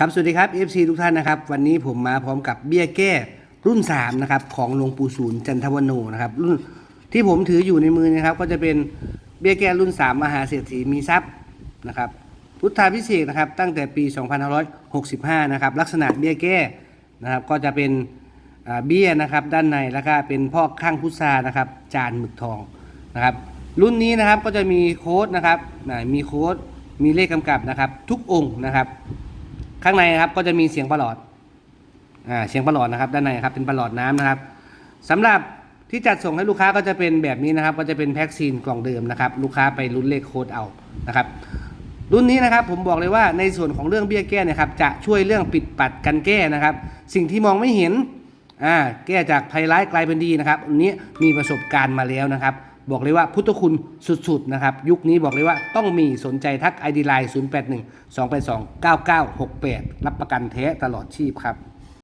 ครับสวัสดีครับ FC ทุกท่านนะครับ วันนี้ผมมาพร้อมกับเบี้ยแก้รุ่น3นะครับของหลวงปู่ศูนย์จันทวโนนะครับรุ่นที่ผมถืออยู่ในมือนะครับ ก็จะเป็นเบี้ยแก้รุ่น 3 มหาเศรษฐีมีทรัพย์นะครับพุทธาพิเศษนะครับตั้งแต่ปี 2565 นะครับลักษณะเบี้ยแก้นะครับก็จะเป็นเบี้ยนะครับด้านในแล้วก็เป็นพ่อข้างพุทรานะครับจานหมึกทองนะครับรุ่นนี้นะครับก็จะมีโค้ดนะครับมีโค้ดมีเลขกำกับนะครับทุกองค์นะครับ ข้างในนะครับก็จะมีเสียงประหลอดอ่าเสียงประหลอดนะครับ ด้านในครับเป็นประหลอดน้ำนะครับสำหรับที่จัดส่งให้ลูกค้าก็จะเป็นแบบนี้นะครับ ก็จะเป็นแพ็กซีนกล่องเดิมนะครับ ลูกค้าไปลุ้นเลขโค้ดเอานะครับ รุ่นนี้นะครับผมบอกเลยว่าในส่วนของเรื่องเบี้ยแก้เนะครับ จะช่วยเรื่องปิดปัดกันแก้นะครับ สิ่งที่มองไม่เห็นอ่าแก้จากภัยร้ายกลายเป็นดีนะครับอันนี้มีประสบการณ์มาแล้วนะครับ บอกเลยว่าพุทธคุณสุดๆนะครับยุคนี้บอกเลยว่าต้องมีสนใจทัก ID Line 081 282 9968 รับประกันแท้ตลอดชีพครับ